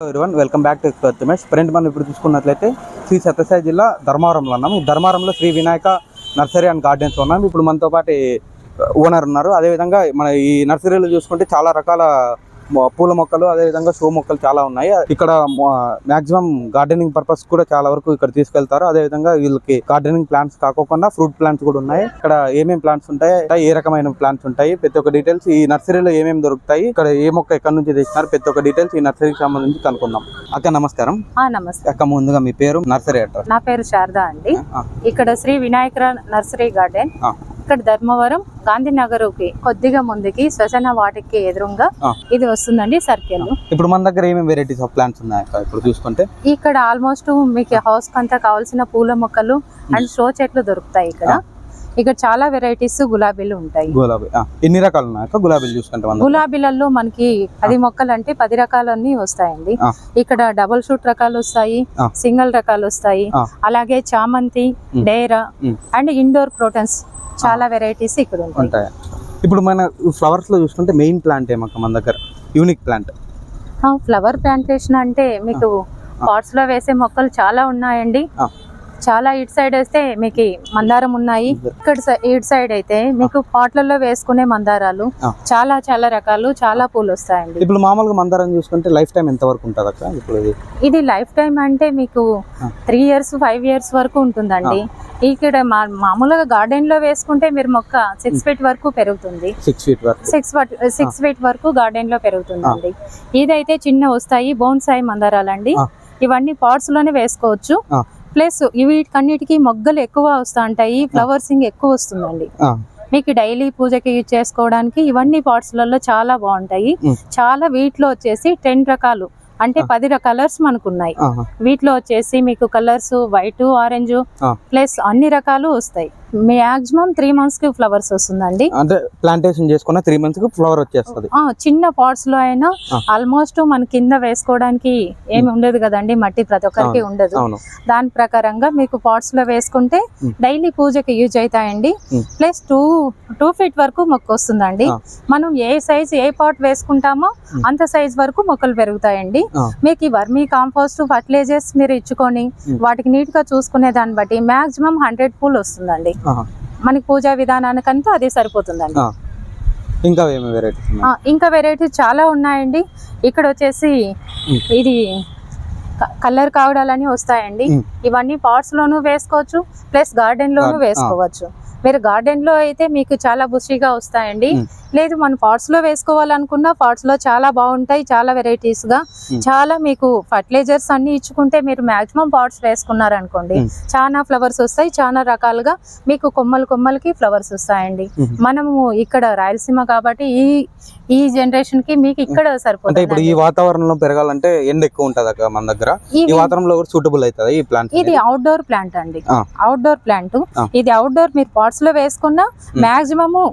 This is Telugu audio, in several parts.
One welcome back to Prathimesh friend మనం ఇప్పుడు చూసుకున్నట్లయితే శ్రీ సత్యసాయి జిల్లా ధర్మవరంలో ఉన్నాం. ధర్మవరంలో Sri Vinayaka nursery and gardens ఉన్నాం. ఇప్పుడు మనతో పాటు ఓనర్ ఉన్నారు. అదేవిధంగా మన ఈ నర్సరీలో చూసుకుంటే చాలా రకాల పూల మొక్కలు అదేవిధంగా షో మొక్కలు చాలా ఉన్నాయి. ఇక్కడ మాక్సిమం గార్డెనింగ్ పర్పస్ కూడా చాలా వరకు ఇక్కడ తీసుకెళ్తారు. అదేవిధంగా వీళ్ళకి గార్డెనింగ్ ప్లాంట్స్ కాకుండా ఫ్రూట్ ప్లాంట్స్ కూడా ఉన్నాయి. ఇక్కడ ఏమేమి ప్లాంట్స్ ఉంటాయి ఏ రకమైన ప్లాంట్స్ ఉంటాయి ప్రతి ఒక్క డీటెయిల్స్ ఈ నర్సరీలో ఏమేమి దొరుకుతాయి ఇక్కడ ఏ మొక్క ఎక్కడి నుంచి తెచ్చినారు ప్రతి ఒక్క డీటెయిల్స్ ఈ నర్సరీకి సంబంధించి కనుక్కుందాం. అక్క నమస్కారం. నమస్తే. అక్క ముందుగా మీ పేరు నర్సరీ అడ్రస్ నా పేరు శారద అండి. ఇక్కడ శ్రీ వినాయక నర్సరీ గార్డెన్. ఇక్కడ ధర్మవరం గాంధీనగర్కి కొద్దిగా ముందుకి శ్వసన వాటికి ఎదురుగా. ఇది వస్తుందండి సర్కిల్. ఇప్పుడు మన దగ్గర ఏమేమి వెరైటీస్ ఆఫ్ ప్లాంట్స్ ఉన్నాయి ఇప్పుడు చూసుకుంటే? ఇక్కడ ఆల్మోస్ట్ మీకు హౌస్ కంతా కావాల్సిన పూల మొక్కలు అండ్ షో చెట్లు దొరుకుతాయి ఇక్కడ. ఇక్కడ చాలా వెరైటీస్ గులాబీలు ఉంటాయి గులాబీ ఎన్ని రకాలు గులాబీలు చూసుకుంటే? గులాబీలలో మనకి పది మొక్కలు అంటే పది రకాలన్నీ వస్తాయండి. ఇక్కడ డబుల్ షూట్ రకాలు వస్తాయి. సింగిల్ రకాలు వస్తాయి. అలాగే చామంతి. డేరా. అండ్ ఇండోర్ క్రోటన్స్ చాలా వెరైటీస్ ఇక్కడ ఉంటాయి ఇప్పుడు మన ఫ్లవర్స్లో చూసుకుంటే మెయిన్ ప్లాంట్ ఏమక్క మన దగ్గర యూనిక్ ప్లాంట్ ఫ్లవర్ ప్లాంటేషన్ అంటే మీకు పాట్స్లో వేసే మొక్కలు చాలా ఉన్నాయండి. చాలా ఇటు సైడ్ వేస్తే మీకు మందారం ఉన్నాయి. ఇక్కడ ఇటు సైడ్ అయితే మీకు పాట్లలో వేసుకునే మందారాలు. చాలా చాలా రకాలు చాలా పూలు వస్తాయండి. ఇప్పుడు మామూలుగా మందారం చూసుకుంటే లైఫ్ టైం ఎంత వరకు ఉంటుంది అక్క? ఇప్పుడు ఇది ఇది లైఫ్ టైం అంటే మీకు. త్రీ ఇయర్స్ ఫైవ్ ఇయర్స్ వరకు ఉంటుందండి. ఇక్కడ మా- మామూలుగా గార్డెన్లో వేసుకుంటే మీరు మొక్క సిక్స్ ఫీట్ వరకు పెరుగుతుంది. సిక్స్ ఫీట్ వరకు. సిక్స్ సిక్స్ ఫీట్ వరకు గార్డెన్లో పెరుగుతుందండి ఇదైతే చిన్న వస్తాయి బోన్సాయి మందారాలండి. ఇవన్నీ పాట్స్లోనే వేసుకోవచ్చు. ప్లస్ వీటికన్నిటికీ మొగ్గలు ఎక్కువ వస్తా ఉంటాయి ఫ్లవర్సింగ్ ఎక్కువ వస్తుందండి. మీకు డైలీ పూజకి యూజ్ చేసుకోవడానికి ఇవన్నీ పాట్స్లలో చాలా బాగుంటాయి. చాలా వీటిలో వచ్చేసి టెన్ రకాలు అంటే పది కలర్స్ మనకు ఉన్నాయి ఆహా. వీటిలో వచ్చేసి మీకు కలర్స్ వైట్ ఆరెంజ్. ప్లస్ అన్ని రకాలు వస్తాయి. మాక్సిమం త్రీ మంత్స్కి ఫ్లవర్స్ వస్తుందండి అంటే ప్లాంటేషన్ చేసుకున్న త్రీ మంత్స్కి ఫ్లవర్ వచ్చేస్తుంది చిన్న పాట్స్లో అయినా. ఆల్మోస్ట్ మన కింద వేసుకోవడానికి ఏమి ఉండదు కదండి మట్టి ప్రతి ఒక్కరికి ఉండదు దాని ప్రకారంగా మీకు పాట్స్లో వేసుకుంటే. డైలీ పూజకి యూజ్ అవుతాయండి. ప్లస్ టూ టూ ఫీట్ వరకు మొక్క వస్తుందండి. మనం ఏ సైజ్ ఏ పాట్ వేసుకుంటామో. అంత సైజ్ వరకు మొక్కలు పెరుగుతాయండి. మీకు ఈ వర్మీ కాంపోస్ట్ ఫర్టిలైజర్స్ మీరు ఇచ్చుకొని. వాటికి నీట్గా చూసుకునే దాన్ని బట్టి మాక్సిమం హండ్రెడ్ పూల్ వస్తుందండి. మనకి పూజా విధానానికంతా అదే సరిపోతుందండి. ఇంకా వెరైటీస్ ఇంకా వెరైటీస్ చాలా ఉన్నాయండి ఇక్కడ వచ్చేసి. ఇది కలర్ కావడాలని వస్తాయండి. ఇవన్నీ పాట్స్ లోనూ వేసుకోవచ్చు ప్లస్ గార్డెన్ లోనూ. వేసుకోవచ్చు మీరు గార్డెన్లో అయితే మీకు చాలా బుషిగా వస్తాయండి. లేదు మనం పాట్స్లో వేసుకోవాలనుకున్నా పాట్స్లో చాలా బాగుంటాయి చాలా వెరైటీస్గా. చాలా మీకు ఫర్టిలైజర్స్ అన్ని ఇచ్చుకుంటే మీరు మాక్సిమం పాట్స్ వేసుకున్నారనుకోండి. చాలా ఫ్లవర్స్ వస్తాయి చాలా రకాలుగా మీకు కొమ్మలు కొమ్మలకి ఫ్లవర్స్ వస్తాయండి. మనము ఇక్కడ రాయలసీమ కాబట్టి ఈ ఈ జనరేషన్కి మీకు ఇక్కడ ఇప్పుడు ఈ సరిపోతుంది వాతావరణంలో పెరగాలంటే ఎండ ఎక్కువ ఉంటది మన దగ్గర ఈ వాతావరణంలో సూటబుల్ అవుతుంది ఈ ప్లాంట్ ఇది అవుట్డోర్ ప్లాంట్ అండి. Outdoor plant. ఇది అవుట్డోర్ మీరు పాట్స్లో వేసుకున్న మాక్సిమము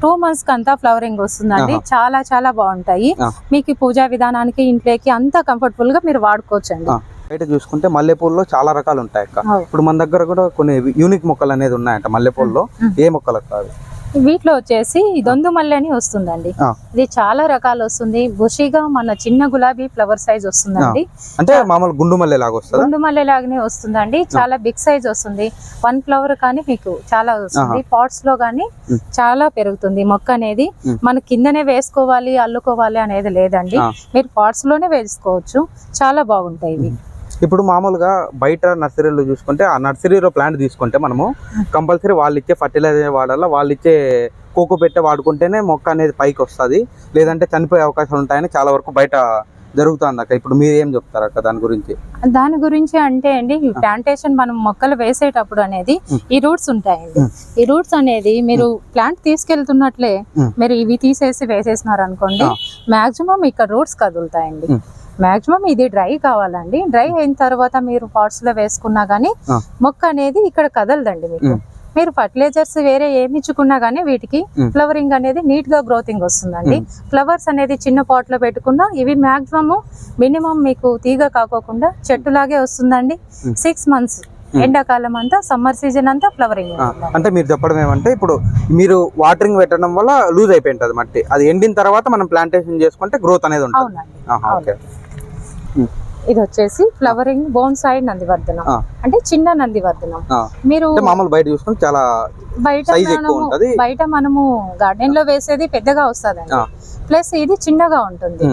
టూ మంత్స్కి అంతా ఫ్లవరింగ్ వస్తుందండి. చాలా చాలా బాగుంటాయి. మీకు పూజా విధానానికి ఇంట్లోకి అంతా కంఫర్టబుల్గా మీరు వాడుకోవచ్చండి ఆ. బయట చూసుకుంటే మల్లెపూల్లో చాలా రకాలు ఉంటాయి. ఇప్పుడు మన దగ్గర కూడా కొన్ని యూనిక్ మొక్కలు అనేది ఉన్నాయంట మల్లెపూల్లో. ఏ మొక్కలు కాదు వీటిలో వచ్చేసి దొందు మల్లె అని వస్తుందండి. ఇది చాలా రకాలు వస్తుంది. బుషిగా మన చిన్న గులాబీ ఫ్లవర్ సైజ్ వస్తుందండి. అంటే మామూలు గుండు మల్లె లాగా వస్తుందా? గుండు మల్లె లాగానే వస్తుందండి. చాలా బిగ్ సైజ్ వస్తుంది. వన్ ఫ్లవర్ కానీ మీకు చాలా వస్తుంది. పాట్స్లో కానీ. చాలా పెరుగుతుంది. మొక్క అనేది. మన కిందనే వేసుకోవాలి అల్లుకోవాలి అనేది లేదండి. మీరు పాట్స్లోనే వేసుకోవచ్చు. చాలా బాగుంటాయి ఇవి. ఇప్పుడు మామూలుగా బయట నర్సరీలో చూసుకుంటే ఆ నర్సరీలో ప్లాంట్ తీసుకుంటే మనము కంపల్సరీ వాళ్ళు ఇచ్చే ఫర్టిలైజర్ వాడాలా వాళ్ళు ఇచ్చే కోకో పెట్టే వాడుకుంటేనే మొక్క అనేది పైకి వస్తుంది లేదంటే చనిపోయే అవకాశాలు ఉంటాయని చాలా వరకు బయట జరుగుతుంది అక్క ఇప్పుడు మీరు ఏం చెప్తారు అక్క దాని గురించి దాని గురించి అంటే అండి ఈ ప్లాంటేషన్ మనం మొక్కలు వేసేటప్పుడు అనేది. ఈ రూట్స్ ఉంటాయండి. ఈ రూట్స్ అనేది మీరు ప్లాంట్ తీసుకెళ్తున్నట్లే. మీరు ఇవి తీసేసి వేసేసినారు అనుకోండి. మాక్సిమం ఇక్కడ రూట్స్ కదులుతాయండి. మాక్సిమం ఇది డ్రై కావాలండి డ్రై అయిన తర్వాత మీరు పాట్స్లో వేసుకున్నా గానీ. మొక్క అనేది ఇక్కడ కదలదండి మీకు ఉమ్. మీరు ఫర్టిలైజర్స్ వేరే ఏమి ఇచ్చుకున్నా గానీ వీటికి ఉమ్. ఫ్లవరింగ్ అనేది నీట్గా గ్రోతింగ్ వస్తుందండి. ఫ్లవర్స్ అనేది చిన్న పాట్లో పెట్టుకున్నా ఇవి మాక్సిమం మినిమం మీకు తీగ కాకోకుండా చెట్టులాగే వస్తుందండి. Six months. ఎండాకాలం అంతా సమ్మర్ సీజన్ అంతా ఫ్లవరింగ్ అంటే మీరు చెప్పడం ఏమంటే ఇప్పుడు మీరు వాటరింగ్ పెట్టడం వల్ల లూజ్ అయిపోయింటది మట్టి అది ఎండిన తర్వాత మనం ప్లాంటేషన్ చేసుకుంటే గ్రోత్ అనేది ఉంటుంది అవునండి. ఇది వచ్చేసి ఫ్లవరింగ్ బోన్ సైడ్ నందివర్ధనం. అంటే చిన్న నందివర్ధనం. మీరు మామూలు బయట చూసుకుంటే చాలా బయట ఉంటది. బయట మనము గార్డెన్లో వేసేది పెద్దగా వస్తుందండి. ప్లస్ ఇది చిన్నగా ఉంటుంది.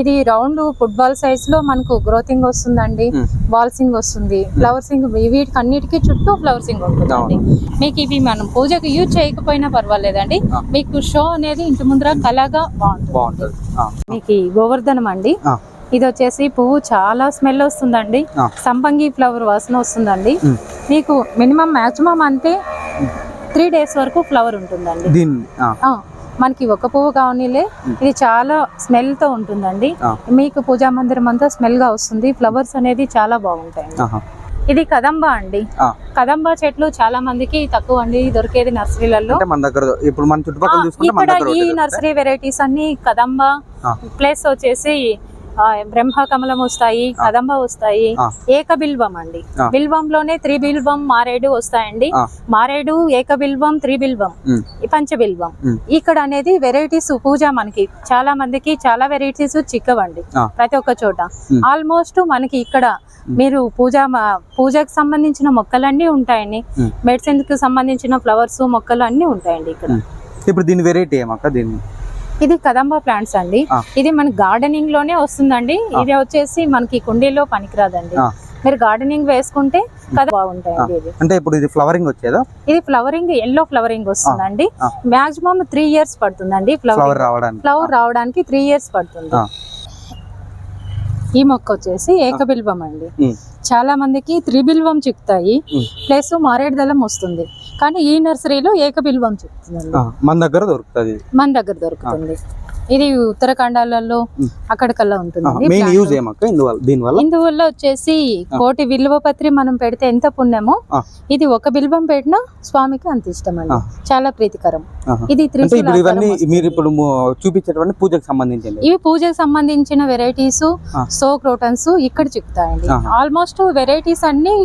ఇది రౌండ్ ఫుట్బాల్ సైజ్లో మనకు గ్రోతింగ్ వస్తుందండి. బాల్సింగ్ వస్తుంది ఫ్లవర్సింగ్ వీటికి అన్నిటికీ చుట్టూ ఫ్లవర్సింగ్ ఉంటుందండి మీకు ఇవి మనం పూజకు యూజ్ చేయకపోయినా పర్వాలేదండి. మీకు షో అనేది ఇంటి ముందర కళగా బాగుంటుంది మీకు గోవర్ధనం అండి. ఇది వచ్చేసి పువ్వు చాలా స్మెల్ వస్తుందండి. సంపంగి ఫ్లవర్ వాసన వస్తుందండి. మీకు మినిమం మాక్సిమం అంటే త్రీ డేస్ వరకు ఫ్లవర్ ఉంటుందండి మనకి ఒక పువ్వు కావనిలే ఇది చాలా స్మెల్తో ఉంటుందండి. మీకు పూజా మందిరం అంతా స్మెల్గా వస్తుంది ఫ్లవర్స్ అనేది చాలా బాగుంటాయండి ఆహా. ఇది కదంబా అండి. కదంబా చెట్లు చాలా మందికి తక్కువ అండి దొరికేది నర్సరీలలో మన దగ్గర ఇప్పుడు మన చుట్టుపక్కల ఇక్కడ దగ్గర ఈ నర్సరీ వెరైటీస్ అన్ని కదంబా. ప్లస్ వచ్చేసి బ్రహ్మ కమలం వస్తాయి కదంబ వస్తాయి. ఏక బిల్వం అండి. బిల్వంలోనే త్రి బిల్వం మారేడు వస్తాయండి. మారేడు ఏక బిల్వం త్రి బిల్వం ఉమ్. ఈ పంచబిల్వం. ఇక్కడ అనేది వెరైటీస్ పూజ మనకి చాలా మందికి చాలా వెరైటీస్ చిక్కవండి. ప్రతి ఒక్క చోట. ఆల్మోస్ట్ మనకి ఇక్కడ మీరు పూజ పూజకు సంబంధించిన మొక్కలన్నీ ఉంటాయండి. మెడిసిన్కి సంబంధించిన ఫ్లవర్స్ మొక్కలు అన్ని ఉంటాయండి ఇక్కడ. ఇప్పుడు దీని వెరైటీ ఏమక్క దీన్ని ఇది కదంబా ప్లాంట్స్ అండి. ఇది మన గార్డెనింగ్లోనే వస్తుందండి. ఇది వచ్చేసి మనకి కుండీలో పనికిరాదండి. మీరు గార్డెనింగ్ వేసుకుంటే కథ బాగుంటాయండి ఇది అంటే ఇప్పుడు ఇది ఫ్లవరింగ్ వచ్చేదా? ఇది ఫ్లవరింగ్ ఎల్లో ఫ్లవరింగ్ వస్తుందండి. మాక్సిమం త్రీ ఇయర్స్ పడుతుందండి ఫ్లవర్ ఫ్లవర్ రావడానికి. ఫ్లవర్ రావడానికి త్రీ ఇయర్స్ పడుతుంది. ఈ మొక్క వచ్చేసి ఏకబిల్వం అండి. చాలా మందికి త్రిబిల్వం చిక్కుతాయి. ప్లస్ మారేడు దళం వస్తుంది. కానీ ఈ నర్సరీలో ఏకబిల్వం ఆ, మన దగ్గర దొరుకుతుంది. మన దగ్గర దొరుకుతుంది. ఇది ఉత్తరాఖండాలలో. అక్కడికల్లా మెయిన్. యూజ్ ఏమక్క ఇందువల్ల దీనివల్ల ఇందువల్ల వచ్చేసి కోటి బిల్వపత్రి మనం పెడితే ఎంత పుణ్యమో. ఇది ఒక బిల్వం పెట్టినా స్వామికి అంత ఇష్టం అండి. చాలా ప్రీతికరం. ఇది ఇప్పుడు ఇవన్నీ. మీరు చూపించేటువంటి పూజకు సంబంధించింది ఇవి పూజకు సంబంధించిన వెరైటీస్. సో క్రోటన్స్ ఇక్కడ చిక్కుతాయండి. ఆల్మోస్ట్ వెరైటీస్ అన్ని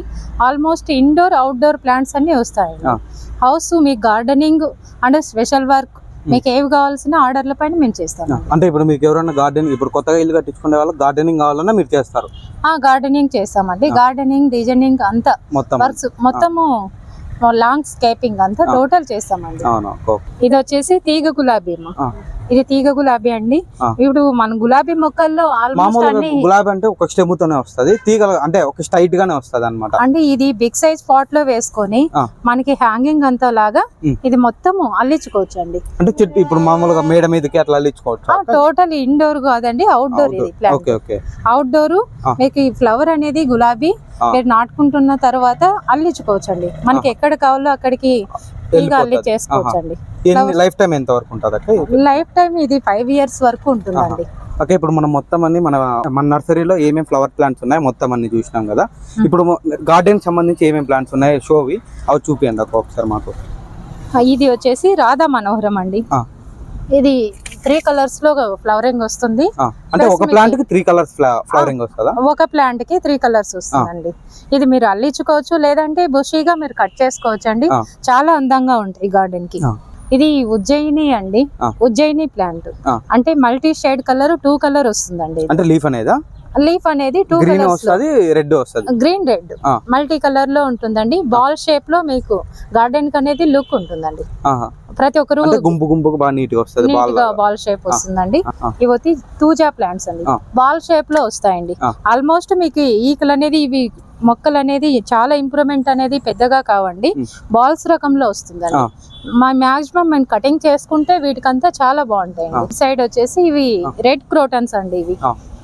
ఆల్మోస్ట్ ఇండోర్ అవుట్డోర్ ప్లాంట్స్ అన్ని వస్తాయండి. హౌస్ మీ గార్డెనింగ్ అండ్ స్పెషల్ వర్క్ మీకు ఏవి కావాల్సిన ఆర్డర్ల పైన మేము చేస్తాం అంటే ఇప్పుడు మీకు ఎవరైనా గార్డెన్ ఇప్పుడు కొత్తగా ఇల్లు కట్టించుకునే వాళ్ళు గార్డెనింగ్ కావాలన్నా మీరు చేస్తారు. ఆ గార్డెనింగ్ చేస్తామండి. గార్డెనింగ్ డిజైనింగ్ అంతా మొత్తం వర్క్స్ మొత్తము లాంగ్ స్కేపింగ్ అంతా. టోటల్ చేస్తామండి. ఇది వచ్చేసి తీగ గులాబీ. ఇది తీగ గులాబీ అండి. ఇప్పుడు మన గులాబీ మొక్కల్లో ఆల్మోస్ట్ మామూలుగా అన్ని గులాబీ అంటే ఒక స్టెమ్తోనే వస్తది తీగలు అంటే ఒక స్ట్రైట్ గానే వస్తది అనమాట అంటే ఇది బిగ్ సైజ్ పాట్లో వేసుకొని. మనకి హ్యాంగింగ్ అంతా లాగా. ఇది మొత్తము అల్లించుకోవచ్చు అండి అంటే చెట్టు ఇప్పుడు మామూలుగా మేడ మీదకి అట్లా అల్లించుకోవచ్చు టోటల్ ఇండోర్ కాదండి అవుట్డోర్ ఇది అవుట్డోర్. మీకు ఈ ఫ్లవర్ అనేది గులాబీ. మీరు నాటుకుంటున్న తర్వాత అల్లించుకోవచ్చండి మనకి ఎక్కడ కావాలో అక్కడికి తీగ అల్లి వెళ్ళిపోతది. చేసుకోవచ్చండి ఎన్ని లైఫ్ టైం ఎంత వరకు ఉంటుంది లైఫ్ టైం ఇది ఫైవ్ ఇయర్స్ వరకు ఉంటుందండి. ఓకే ఇప్పుడు మనం మొత్తం అన్ని మన మన నర్సరీలో ఏమేమి ఫ్లవర్ ప్లాంట్స్ ఉన్నాయి మొత్తం అన్ని చూసినాం కదా. ఇప్పుడు గార్డెన్ సంబంధించి ఏమేమి ప్లాంట్స్ ఉన్నాయి షోవి అవి చూపియండి ఒకసారి మాకు. ఇది వచ్చేసి రాధా మనోహరం అండి. ఇది త్రీ కలర్స్లో ఫ్లవరింగ్ వస్తుంది. అంటే ఒక ప్లాంట్కి త్రీ కలర్స్ ఫ్లవరింగ్ వస్తుందా? ఒక ప్లాంట్కి త్రీ కలర్స్ వస్తుందండి. ఇది మీరు అల్లించుకోవచ్చు లేదంటే బుషీగా మీరు కట్ చేసుకోవచ్చు అండి. చాలా అందంగా ఉంటాయి గార్డెన్కి. ఇది ఉజ్జయిని అండి. ఉజ్జయిని ప్లాంట్. అంటే multi shade colour two colour వస్తుందండి అంటే లీఫ్ అనేదా లీఫ్ అనేది టూ గ్రీన్ వస్తుంది రెడ్ వస్తుంది. Green red. మల్టీ కలర్లో ఉంటుందండి. బాల్ షేప్లో మీకు గార్డెన్కి అనేది లుక్ ఉంటుందండి. ప్రతి ఒక్కరు గుంపు గుంపుకు బాగా నీట్గా వస్తుంది నీట్ బాల్గా బాల్ షేప్ వస్తుందండి. ఇవి తూజా ప్లాంట్స్ అండి. బాల్ షేప్లో వస్తాయండి. ఆల్మోస్ట్ మీకు ఈకలు అనేది ఇవి మొక్కలు అనేది చాలా ఇంప్రూవ్మెంట్ అనేది పెద్దగా కావండి. బాల్స్ రకంలో వస్తుందండి. మా మాక్సిమం మేము కటింగ్ చేసుకుంటే వీటికంతా చాలా బాగుంటాయండి. సైడ్ వచ్చేసి ఇవి రెడ్ క్రోటన్స్ అండి ఇవి.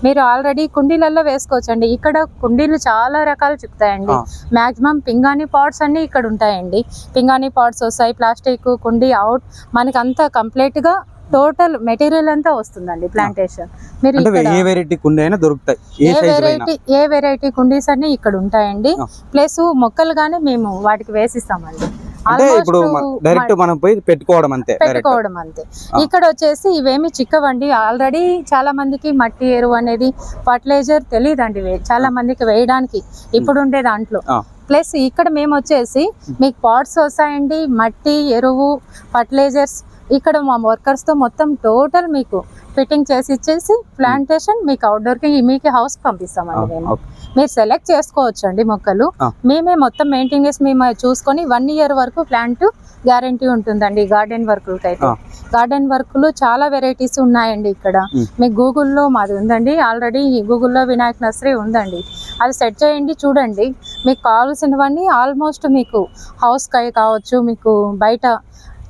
మీరు ఆల్రెడీ కుండీలలో వేసుకోవచ్చండి. ఇక్కడ కుండీలు చాలా రకాలు చిక్కుతాయండి. మాక్సిమం పింగాణి పాట్స్ అన్ని ఇక్కడ ఉంటాయండి. పింగాణి పాట్స్ వస్తాయి ప్లాస్టిక్ కుండీ అవుట్. మనకి అంతా కంప్లీట్గా టోటల్ మెటీరియల్ అంతా వస్తుందండి ప్లాంటేషన్. మీరు ఏ వెరైటీ కుండి అయినా దొరుకుతాయి. ఏ వెరైటీ ఏ వెరైటీ కుండీస్ అన్ని ఇక్కడ ఉంటాయండి. ప్లస్ మొక్కలు గానీ మేము వాటికి వేసిస్తామండి. అంటే ఇప్పుడు డైరెక్ట్ మనం పోయి పెట్టుకోవడం అంతే పెట్టుకోవడం అంతే. ఇక్కడ వచ్చేసి ఇవేమి చిక్కవండి. ఆల్రెడీ చాలా మందికి మట్టి ఎరువు అనేది ఫర్టిలైజర్ తెలియదండి చాలా మందికి వేయడానికి ఇప్పుడు ఉండే దాంట్లో. ప్లస్ ఇక్కడ మేము వచ్చేసి మీకు పాట్స్ వస్తాయండి. మట్టి ఎరువు ఫర్టిలైజర్స్ ఇక్కడ మా వర్కర్స్తో మొత్తం టోటల్ మీకు ఫిట్టింగ్ చేసి ఇచ్చేసి ప్లాంటేషన్ మీకు అవుట్డోర్కి మీకు హౌస్ పంపిస్తామండి మేము. మీరు సెలెక్ట్ చేసుకోవచ్చు అండి మొక్కలు. మేమే మొత్తం మెయింటెనెన్స్ మేము చూసుకొని వన్ ఇయర్ వరకు ప్లాంట్ గ్యారంటీ ఉంటుందండి గార్డెన్ వర్కులకి అయితే. గార్డెన్ వర్కులు చాలా వెరైటీస్ ఉన్నాయండి ఇక్కడ. మీకు గూగుల్లో మాది ఉందండి ఆల్రెడీ గూగుల్లో వినాయక్ నర్సరీ ఉందండి అది సెట్ చేయండి చూడండి మీకు కావాల్సినవన్నీ ఆల్మోస్ట్ మీకు హౌస్ కై కావచ్చు మీకు బయట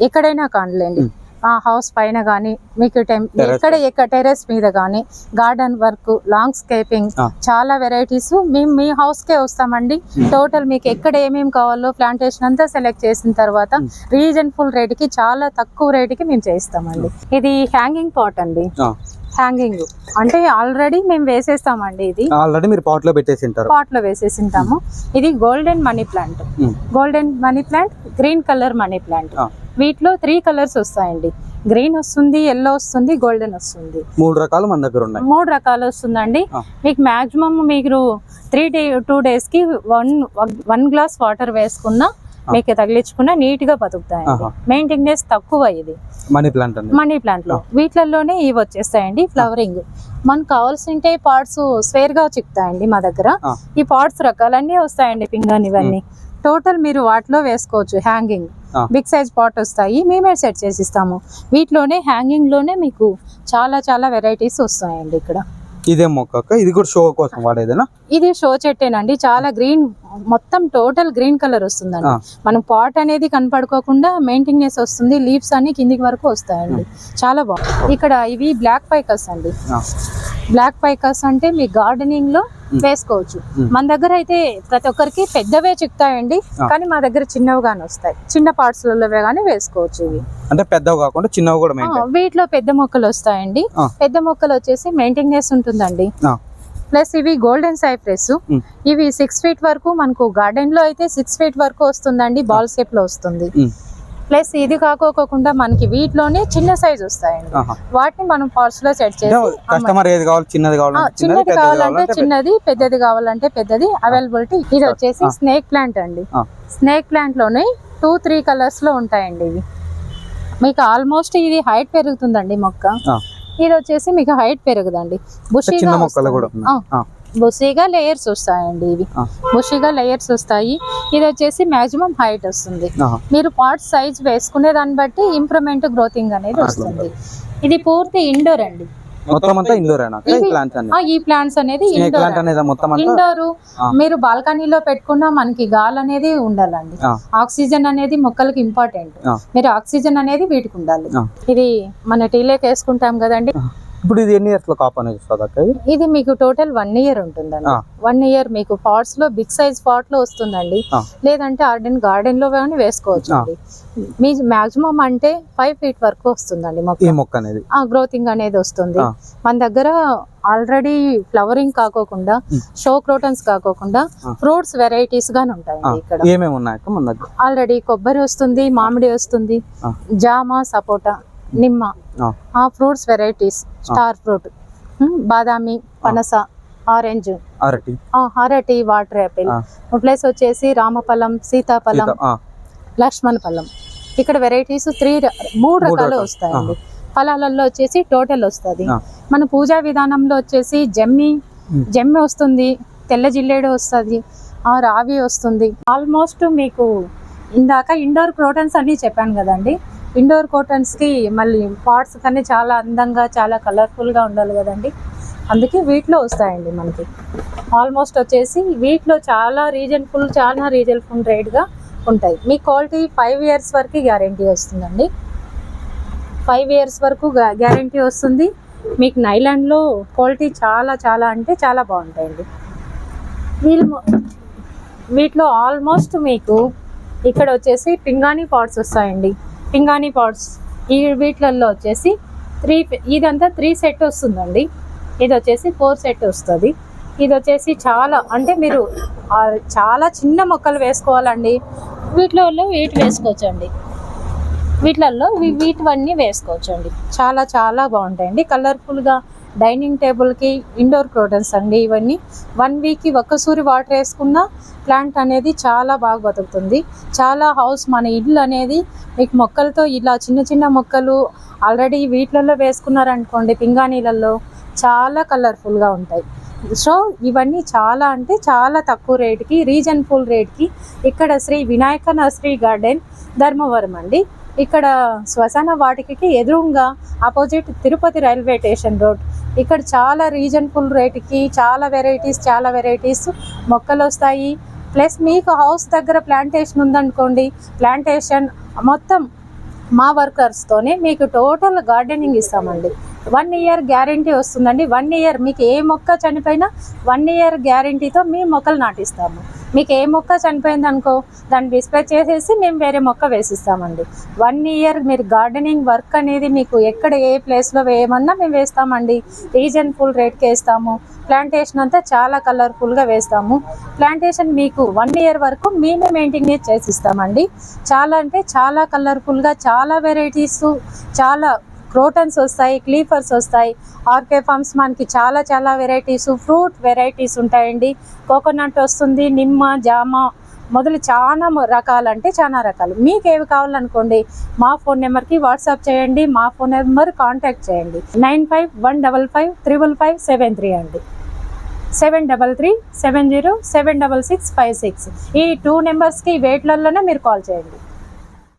ఎక్కడైనా కానలేండి. ఆ హౌస్ పైన కానీ మీకు ఎక్కడ ఎక్కడ టెరెస్ మీద కానీ గార్డెన్ వర్క్ లాంగ్ స్కేపింగ్. చాలా వెరైటీస్. మేము మీ house కే వస్తామండి టోటల్ మీకు ఎక్కడ ఏమేమి కావాలో ప్లాంటేషన్ అంతా సెలెక్ట్ చేసిన తర్వాత. రీజన్ ఫుల్కి చాలా తక్కువ రేటుకి మేము చేయిస్తామండి. ఇది హ్యాంగింగ్ పాట్ అండి. హ్యాంగింగ్. అంటే ఆల్రెడీ మేము వేసేస్తామండి ఇది. ఆల్రెడీ మీరు పాట్లో పెట్టేసి ఉంటారు. పాట్లో వేసేసింటాము ఇది golden money plant. Golden money plant green colour money plant. వీటిలో త్రీ కలర్స్ వస్తాయండి. గ్రీన్ వస్తుంది ఎల్లో వస్తుంది గోల్డెన్ వస్తుంది. మూడు రకాలు మన దగ్గర ఉన్నాయి. మూడు రకాలు వస్తుందండి. మీకు మాక్సిమం మీరు త్రీ డే టూ డేస్కి వన్ వన్ గ్లాస్ వాటర్ వేసుకున్నా. మీకు తగిలించుకున్నా నీట్గా బతుకుతాయండి. ఆహా. మెయింటెనెన్స్ తక్కువ ఇది. మనీ ప్లాంట్ మనీ ప్లాంట్లో. వీటిలలోనే ఇవి వచ్చేస్తాయండి ఫ్లవరింగ్ మనకు కావాల్సింటే పార్ట్స్ స్వేర్గా చిక్కుతాయండి మా దగ్గర. ఈ పార్ట్స్ రకాలన్నీ వస్తాయండి పింగాన్ ఇవన్నీ. టోటల్ మీరు వాటిలో వేసుకోవచ్చు హ్యాంగింగ్. బిగ్ సైజ్ పాట్ వస్తాయి. మేమే సెట్ చేసి ఇస్తాము వీటిలోనే హ్యాంగింగ్లోనే మీకు చాలా చాలా వెరైటీస్ వస్తాయండి ఇక్కడ. ఇదే మొక్క ఇది కూడా షో కోసం వాడేదేనా? ఇది షో చెట్టేనండి. చాలా గ్రీన్ మొత్తం టోటల్ గ్రీన్ కలర్ వస్తుందండి. మనం పాట్ అనేది కనపడుకోకుండా మెయింటెనెన్స్ వస్తుంది. లీవ్స్ అన్ని కిందికి వరకు వస్తాయండి. చాలా బాగుంది. ఇక్కడ ఇవి బ్లాక్ పైకస్ అండి. బ్లాక్ పైకస్ అంటే మీ గార్డెనింగ్లో వేసుకోవచ్చు. మన దగ్గర అయితే ప్రతి ఒక్కరికి పెద్దవే చిక్కుతాయండి ఆ. కానీ మా దగ్గర చిన్నవిగానే వస్తాయి చిన్న పార్ట్స్లలో కానీ వేసుకోవచ్చు ఇవి అంటే పెద్దవి కాకుండా చిన్నవి కూడా వీటిలో పెద్ద మొక్కలు వస్తాయండి. పెద్ద మొక్కలు వచ్చేసి మెయింటెనెన్స్ ఉంటుందండి. ప్లస్ ఇవి గోల్డెన్ సైప్రెస్. ఇవి సిక్స్ ఫీట్ వరకు మనకు గార్డెన్లో అయితే సిక్స్ ఫీట్ వరకు వస్తుందండి బాల్ షేప్లో వస్తుంది. ప్లస్ ఇది కాకోకుండా మనకి వీటిలోనే చిన్న సైజ్ వస్తాయండి. వాటిని మనం పార్ట్స్లో సెట్ చేసి అమ్మ- కస్టమర్ ఏది కావాలి చిన్నది చిన్నది కావాలంటే. చిన్నది పెద్దది కావాలంటే పెద్దది అవైలబిలిటీ ఇది వచ్చేసి. స్నేక్ ప్లాంట్ అండి. స్నేక్ ప్లాంట్లోనే టూ త్రీ కలర్స్లో ఉంటాయండి ఇవి. మీకు ఆల్మోస్ట్ ఇది హైట్ పెరుగుతుందండి మొక్క. ఇది వచ్చేసి మీకు హైట్ పెరగదండి. బుషీగా బుషీగా లేయర్స్ వస్తాయండి ఇవి. బుషీగా లేయర్స్ వస్తాయి. ఇది వచ్చేసి మాక్సిమం హైట్ వస్తుంది. మీరు పాట్ సైజ్ వేసుకునే దాన్ని బట్టి ఇంప్రూవ్మెంట్ గ్రోతింగ్ అనేది వస్తుంది. ఇది పూర్తి ఇండోర్ అండి. మొత్తం అంతా ఇండోర్ ఈ ప్లాంట్స్ అనేది ఇండోర్. మీరు బాల్కనీలో పెట్టుకున్నా మనకి గాలి అనేది ఉండాలండి. ఆక్సిజన్ అనేది మొక్కలకి ఇంపార్టెంట్. మీరు ఆక్సిజన్ అనేది వీటికి ఉండాలి. ఇది మన టీలోకి వేసుకుంటాం కదండి. ఇప్పుడు ఇది ఎన్ని ఇయర్స్లో కాపు అనేది వస్తుంది ఇది మీకు టోటల్ వన్ ఇయర్ ఉంటుందండి. వన్ ఇయర్ మీకు పాట్స్లో బిగ్ సైజ్ పాట్లో వస్తుందండి. లేదంటే ఆర్డెన్ గార్డెన్లో కానీ వేసుకోవచ్చు అండి మీ మాక్సిమం అంటే ఫైవ్ ఫీట్ వరకు వస్తుందండి ఈ మొక్క మొక్క అనేది ఆ గ్రోతింగ్ అనేది వస్తుంది. మన దగ్గర ఆల్రెడీ ఫ్లవరింగ్ కాకోకుండా. షో క్రోటన్స్ కాకోకుండా. ఫ్రూట్స్ వెరైటీస్ గాని ఆ, ఉంటాయండి ఇక్కడ ఏమేమి ఉన్నాయి అక్క మన దగ్గర ఆల్రెడీ కొబ్బరి వస్తుంది మామిడి వస్తుంది. జామ సపోటా నిమ్మ. ఆ. Fruits varieties. Star fruit. Badami పనస ఆరెంజ్. అరటి అరటి వాటర్ యాపిల్. ప్లస్ వచ్చేసి రామఫలం సీతాఫలం లక్ష్మణ ఫలం. ఇక్కడ వెరైటీస్ త్రీ మూడు రకాలు. వస్తాయండి. ఫలాలలో వచ్చేసి టోటల్ వస్తుంది. మన పూజా విధానంలో వచ్చేసి జమ్మి. జమ్మి వస్తుంది తెల్ల జిల్లేడు వస్తుంది ఆ రావి వస్తుంది. ఆల్మోస్ట్ మీకు ఇందాక ఇండోర్ క్రోటన్స్ అన్ని చెప్పాను కదండి. ఇండోర్ కోటన్స్కి మళ్ళీ పార్ట్స్ కన్నీ చాలా అందంగా చాలా కలర్ఫుల్గా ఉండాలి కదండి. అందుకే వీటిలో వస్తాయండి మనకి. ఆల్మోస్ట్ వచ్చేసి వీటిలో చాలా రీజన్ఫుల్ చాలా రీజన్ఫుల్ రేట్గా ఉంటాయి. మీ క్వాలిటీ ఫైవ్ ఇయర్స్ వరకు గ్యారంటీ వస్తుందండి. ఫైవ్ ఇయర్స్ వరకు గ్యారంటీ వస్తుంది. మీకు నైలాండ్లో క్వాలిటీ చాలా చాలా అంటే చాలా బాగుంటాయండి. వీళ్ళు వీటిలో ఆల్మోస్ట్ మీకు ఇక్కడ వచ్చేసి పింగాణి పాట్స్ వస్తాయండి. పింగాణి పాట్స్ ఈ వీటిలలో వచ్చేసి త్రీ ఇదంతా త్రీ సెట్ వస్తుందండి. ఇది వచ్చేసి ఫోర్ సెట్ వస్తుంది. ఇది వచ్చేసి చాలా అంటే మీరు చాలా చిన్న మొక్కలు వేసుకోవాలండి. వీటిలో వీటి వేసుకోవచ్చండి. వీటిలలో వీటివన్నీ వేసుకోవచ్చండి. చాలా చాలా బాగుంటాయండి. కలర్ఫుల్గా డైనింగ్ టేబుల్కి ఇండోర్ క్రోటన్స్ అండి ఇవన్నీ. వన్ వీక్కి ఒక్కసూరి వాటర్ వేసుకున్న ప్లాంట్ అనేది చాలా బాగా బతుకుతుంది. చాలా హౌస్ మన ఇల్లు అనేది మీకు మొక్కలతో ఇలా చిన్న చిన్న మొక్కలు ఆల్రెడీ వీటిలలో వేసుకున్నారనుకోండి పింగాణీలలో చాలా కలర్ఫుల్గా ఉంటాయి. సో ఇవన్నీ చాలా అంటే చాలా తక్కువ రేటుకి రీజన్ ఫుల్ రేట్కి ఇక్కడ శ్రీ వినాయక నర్సరీ గార్డెన్ ధర్మవరం అండి. ఇక్కడ శ్మశాన వాటికకి ఎదురుగా opposite Tirupati railway station road. ఇక్కడ చాలా రీజన్ రేట్కి రేటుకి చాలా వెరైటీస్ చాలా వెరైటీస్ మొక్కలు వస్తాయి. ప్లస్ మీకు హౌస్ దగ్గర ప్లాంటేషన్ ఉందనుకోండి ప్లాంటేషన్ మొత్తం మా వర్కర్స్తోనే మీకు టోటల్ గార్డెనింగ్ ఇస్తామండి. వన్ ఇయర్ గ్యారంటీ వస్తుందండి. వన్ ఇయర్ మీకు ఏ మొక్క చనిపోయినా వన్ ఇయర్ గ్యారంటీతో మీ మొక్కలు నాటిస్తాము. మీకు ఏ మొక్క చనిపోయింది అనుకో దాన్ని డిస్ప్లే చేసేసి మేము వేరే మొక్క వేసిస్తామండి. వన్ ఇయర్ మీరు గార్డెనింగ్ వర్క్ అనేది మీకు ఎక్కడ ఏ ప్లేస్లో వేయమన్నా మేము వేస్తామండి. రీజన్ ఫుల్ రేట్కి వేస్తాము. ప్లాంటేషన్ అంతా చాలా కలర్ఫుల్గా వేస్తాము. ప్లాంటేషన్ మీకు వన్ ఇయర్ వరకు మేమే మెయింటైన్ చేసి ఇస్తామండి. చాలా అంటే చాలా కలర్ఫుల్గా చాలా వెరైటీస్ చాలా క్రోటన్స్ వస్తాయి క్లీఫర్స్ వస్తాయి. ఆర్కే ఫార్మ్స్ మనకి చాలా చాలా వెరైటీస్ ఫ్రూట్ వెరైటీస్ ఉంటాయండి. కోకోనట్ వస్తుంది నిమ్మ జామ మొదలు చాలా రకాలు అంటే చాలా రకాలు. మీకు ఏవి కావాలనుకోండి మా ఫోన్ నెంబర్కి వాట్సాప్ చేయండి మా ఫోన్ నెంబర్ కాంటాక్ట్ చేయండి. Nine five one double five triple five seven three అండి. Seven double three seven zero seven double six five six. ఈ టూ నెంబర్స్కి వెయిట్లలోనే మీరు కాల్ చేయండి.